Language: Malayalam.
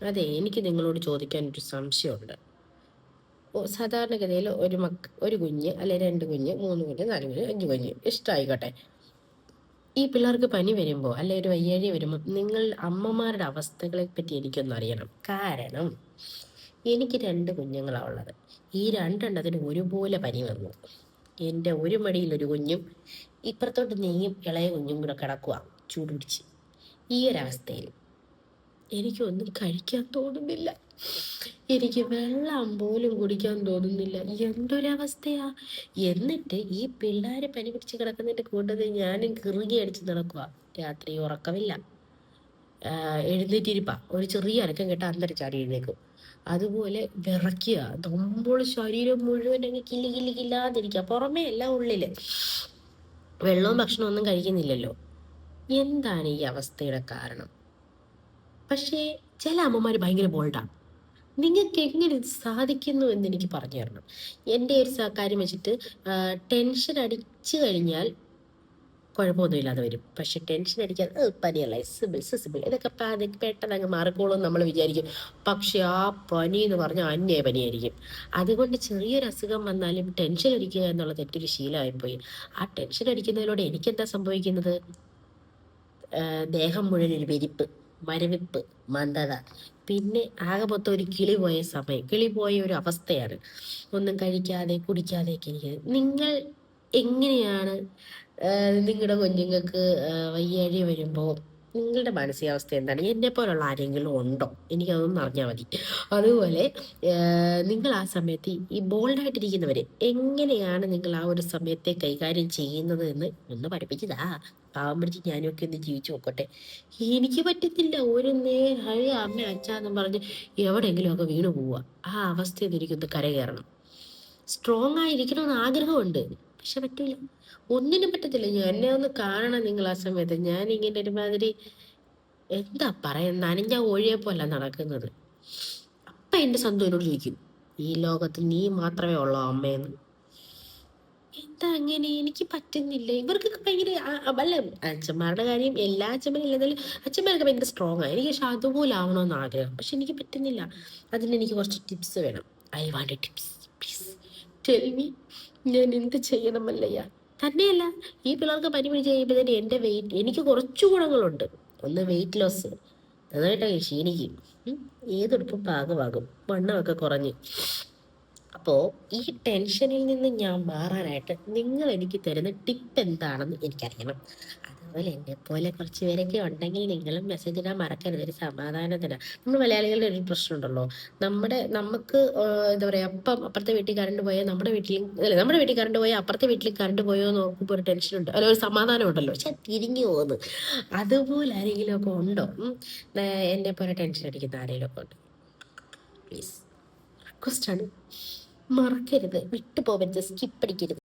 അതെ എനിക്ക് നിങ്ങളോട് ചോദിക്കാൻ ഒരു സംശയമുണ്ട്. സാധാരണഗതിയിൽ ഒരു മക്ക ഒരു കുഞ്ഞ് അല്ലെ രണ്ട് കുഞ്ഞ് മൂന്ന് കുഞ്ഞ് നാല് കുഞ്ഞ് അഞ്ച് കുഞ്ഞ് ഇഷ്ടമായിക്കോട്ടെ ഈ പിള്ളേർക്ക് പനി വരുമ്പോൾ അല്ലെ ഒരു വയ്യാഴി വരുമ്പോൾ നിങ്ങൾ അമ്മമാരുടെ അവസ്ഥകളെ പറ്റി എനിക്കൊന്ന് അറിയണം. കാരണം എനിക്ക് രണ്ട് കുഞ്ഞുങ്ങളാണ് ഉള്ളത്. ഈ രണ്ടെണ്ണത്തിന് ഒരുപോലെ പനി വന്നു. എന്റെ ഒരു മടിയിൽ ഒരു കുഞ്ഞും ഇപ്പുറത്തോട്ട് നെയ്യും ഇളയ കുഞ്ഞും കൂടെ കിടക്കുക ചൂടുപിടിച്ച്. ഈ ഒരവസ്ഥയിൽ എനിക്കൊന്നും കഴിക്കാൻ തോന്നുന്നില്ല. എനിക്ക് വെള്ളം പോലും കുടിക്കാൻ തോന്നുന്നില്ല. എന്തൊരവസ്ഥയാ? എന്നിട്ട് ഈ പിള്ളേരെ പനി പിടിച്ച് കിടക്കുന്നതിന്റെ കൂട്ടത്തിൽ ഞാനും കിറുകി അടിച്ച് നടക്കുക രാത്രി ഉറക്കമില്ല. എഴുന്നേറ്റിരിപ്പ. ഒരു ചെറിയ അനക്കം കേട്ട അന്തരം എഴുന്നേക്കും. അതുപോലെ വിറയ്ക്കുക. നമ്മൾ ശരീരം മുഴുവൻ അങ്ങ് കില്ലി കില്ലി കില്ലാതിരിക്കുക. പുറമേ അല്ല ഉള്ളിൽ വെള്ളവും ഭക്ഷണവും ഒന്നും കഴിക്കുന്നില്ലല്ലോ. എന്താണ് ഈ അവസ്ഥയുടെ കാരണം? പക്ഷേ ചില അമ്മമാർ ഭയങ്കര ബോൾഡാണ് നിങ്ങൾക്ക് എങ്ങനെ സാധിക്കുന്നു എന്ന് എനിക്ക് പറഞ്ഞു തരണം. എന്റെ ഒരു കാര്യം വെച്ചിട്ട് ടെൻഷൻ അടിച്ചു കഴിഞ്ഞാൽ കുഴപ്പമൊന്നുമില്ലാതെ വരും. പക്ഷെ ടെൻഷൻ അടിക്കാൻ "ഏ, പനിയല്ല? സിബിൾ സിബിൾ ഇതൊക്കെ പെട്ടെന്ന് അങ്ങ് മാറിക്കോളും നമ്മൾ വിചാരിക്കും. പക്ഷെ ആ പനി എന്ന് പറഞ്ഞാൽ അന്യ പനിയായിരിക്കും. അതുകൊണ്ട് ചെറിയൊരു അസുഖം വന്നാലും ടെൻഷൻ അടിക്കുക എന്നുള്ള തെറ്റൊരു ശീലമായിപ്പോയി. ആ ടെൻഷൻ അടിക്കുന്നതിലൂടെ എനിക്കെന്താ സംഭവിക്കുന്നത്? ദേഹം മുഴുവൻ ഒരു വെരിപ്പ്. മരവിപ്പ് മന്ദത. പിന്നെ ആകെ മൊത്തം ഒരു കിളി പോയ സമയം. കിളി പോയ ഒരു അവസ്ഥയാണ്. ഒന്നും കഴിക്കാതെ കുടിക്കാതെയൊക്കെ ഇരിക്കുന്നത് നിങ്ങൾ എങ്ങനെയാണ് നിങ്ങളുടെ കുഞ്ഞുങ്ങൾക്ക് വയ്യാഴി വരുമ്പോൾ നിങ്ങളുടെ മാനസികാവസ്ഥ എന്താണ്? എന്നെ പോലുള്ള ആരെങ്കിലും ഉണ്ടോ? എനിക്കതൊന്നും അറിഞ്ഞാൽ മതി. അതുപോലെ നിങ്ങൾ ആ സമയത്ത് ഈ- ബോൾഡായിട്ടിരിക്കുന്നവർ എങ്ങനെയാണ് നിങ്ങൾ ആ ഒരു സമയത്തെ കൈകാര്യം ചെയ്യുന്നത് എന്ന് ഒന്ന് പഠിപ്പിച്ചതാ പാവം പിടിച്ച് ഞാനും ഒക്കെ ഒന്ന് ജീവിച്ചു നോക്കട്ടെ. എനിക്ക് പറ്റത്തില്ല. ഒരു നേരം അമ്മ അച്ഛാന്നും പറഞ്ഞ് എവിടെയെങ്കിലുമൊക്കെ വീണു പോവുക. ആ അവസ്ഥയിൽ എനിക്കൊന്ന് കരകയറണം. സ്ട്രോങ് ആയിരിക്കണമെന്ന് ആഗ്രഹമുണ്ട്. പക്ഷെ പറ്റില്ല ഒന്നിനും പറ്റത്തില്ല. ഞാൻ എന്നെ ഒന്ന് കാണണം നിങ്ങൾ ആ സമയത്ത്. ഞാൻ ഇങ്ങനെ ഒരുമാതിരി എന്താ പറയുന്ന നനഞ്ഞ ഒഴിയെ പോലെ നടക്കുന്നത്. അപ്പ എന്റെ സ്വന്തം എന്നോട് ചോദിക്കും ഈ ലോകത്ത് നീ മാത്രമേ ഉള്ളൂ അമ്മയെന്ന് എന്താ അങ്ങനെ? എനിക്ക് പറ്റുന്നില്ല. ഇവർക്കൊക്കെ ഭയങ്കര അല്ല അച്ഛന്മാരുടെ കാര്യം എല്ലാ അച്ഛന്മാരും ഇല്ലെന്നാലും അച്ഛന്മാരൊക്കെ ഭയങ്കര സ്ട്രോങ് ആണ് എനിക്ക് പക്ഷെ അതുപോലെ ആവണമെന്ന് ആഗ്രഹം. പക്ഷെ എനിക്ക് പറ്റുന്നില്ല. അതിന് എനിക്ക് കുറച്ച് ടിപ്സ് വേണം. I want tips please tell me ഞാൻ എന്ത് ചെയ്യണമല്ലയ്യ തന്നെയല്ല ഈ പിള്ളേർക്ക് പനി പിടിച്ച് കഴിയുമ്പോൾ തന്നെ എന്റെ വെയിറ്റ് എനിക്ക് കുറച്ച് ഗുണങ്ങളുണ്ട്. ഒന്ന് വെയിറ്റ് ലോസ് നന്നായിട്ട് ക്ഷീണിക്കും. ഏതെടുപ്പും പാകമാകും. വണ്ണമൊക്കെ കുറഞ്ഞ്. അപ്പോൾ ഈ ടെൻഷനിൽ നിന്ന് ഞാൻ മാറാനായിട്ട് നിങ്ങൾ എനിക്ക് തരുന്ന ടിപ്പ് എന്താണെന്ന് എനിക്കറിയണം. അതുപോലെ പോലെ കുറച്ച് പേരൊക്കെ ഉണ്ടെങ്കിൽ നിങ്ങളും മെസ്സേജ് ഇടാൻ മറക്കരുത്. ഒരു സമാധാനത്തിന്. നമ്മൾ മലയാളികളുടെ ഒരു പ്രശ്നമുണ്ടല്ലോ നമ്മുടെ നമുക്ക് എന്താ പറയുക അപ്പം അപ്പുറത്തെ വീട്ടിൽ കറണ്ട് പോയാൽ നമ്മുടെ വീട്ടിൽ അല്ല നമ്മുടെ വീട്ടിൽ കറണ്ട് പോയാൽ അപ്പുറത്തെ വീട്ടിൽ കറണ്ട് പോയോ എന്ന് നോക്കുമ്പോൾ ഒരു ടെൻഷൻ ഉണ്ട്. അല്ല ഒരു സമാധാനം ഉണ്ടല്ലോ. പക്ഷെ തിരിഞ്ഞു പോകുന്നു അതുപോലെ ആരെങ്കിലും ഒക്കെ ഉണ്ടോ. എന്നെ പോലെ ടെൻഷൻ അടിക്കുന്ന ആരെങ്കിലും ഒക്കെ ഉണ്ടോ? പ്ലീസ് റിക്വസ്റ്റ് ആണ്. മറക്കരുത്. വിട്ടുപോകരുത് സ്കിപ്പ് അടിക്കരുത്.